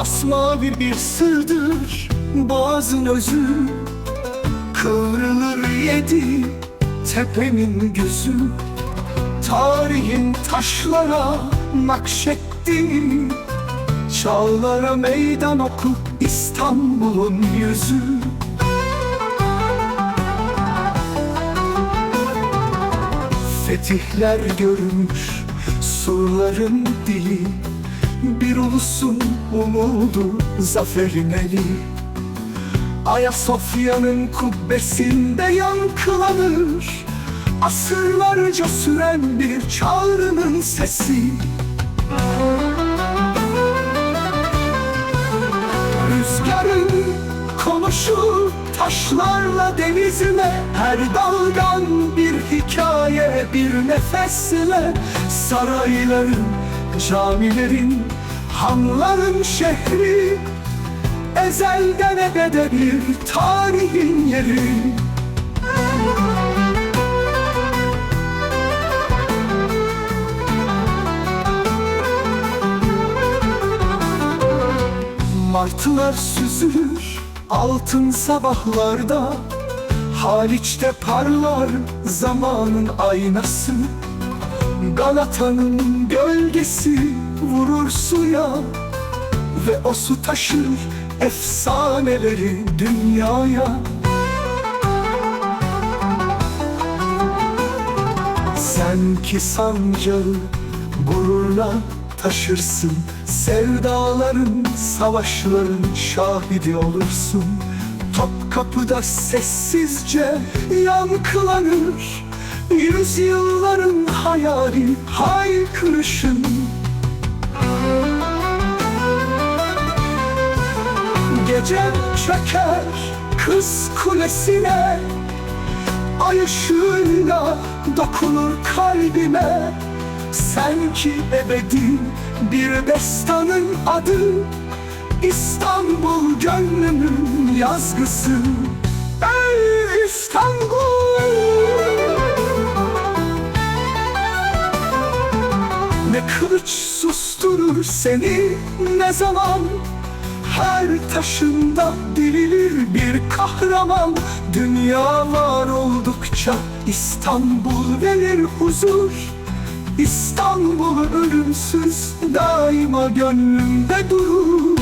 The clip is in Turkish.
Masmavi bir sırdır boğazın özü. Kıvrılır yedi tepemin gözü. Tarihin taşlara nakşetti. Çağlara meydan oku İstanbul'un yüzü. Fetihler görmüş surların dili Bir ulusun umudu zaferin eli. Ayasofya'nın kubbesinde yankılanır Asırlarca süren bir çağrının sesi. Rüzgarın konuşur taşlarla denizle Her dalgan bir hikaye bir nefesle Sarayların, camilerin, hanların şehri. Ezelden ebede bir tarihin yeri. Martılar süzülür altın sabahlarda. Haliç'te parlar zamanın aynası Galata'nın gölgesi vurur suya Ve o su taşır efsaneleri dünyaya. Sen ki sancağı gururla taşırsın Sevdaların, savaşların şahidi olursun. Topkapı'da sessizce yankılanır Yüzyılların hayali haykırışın. Gece çöker kız kulesine Ay ışığıyla dokunur kalbime. Sen ki ebedi bir destanın adı İstanbul gönlümün yazgısı. Ey İstanbul Ne kılıç susturur seni ne zaman? Her taşında dirilir bir kahraman. Dünya var oldukça İstanbul verir huzur. İstanbul ölümsüz daima gönlümde durur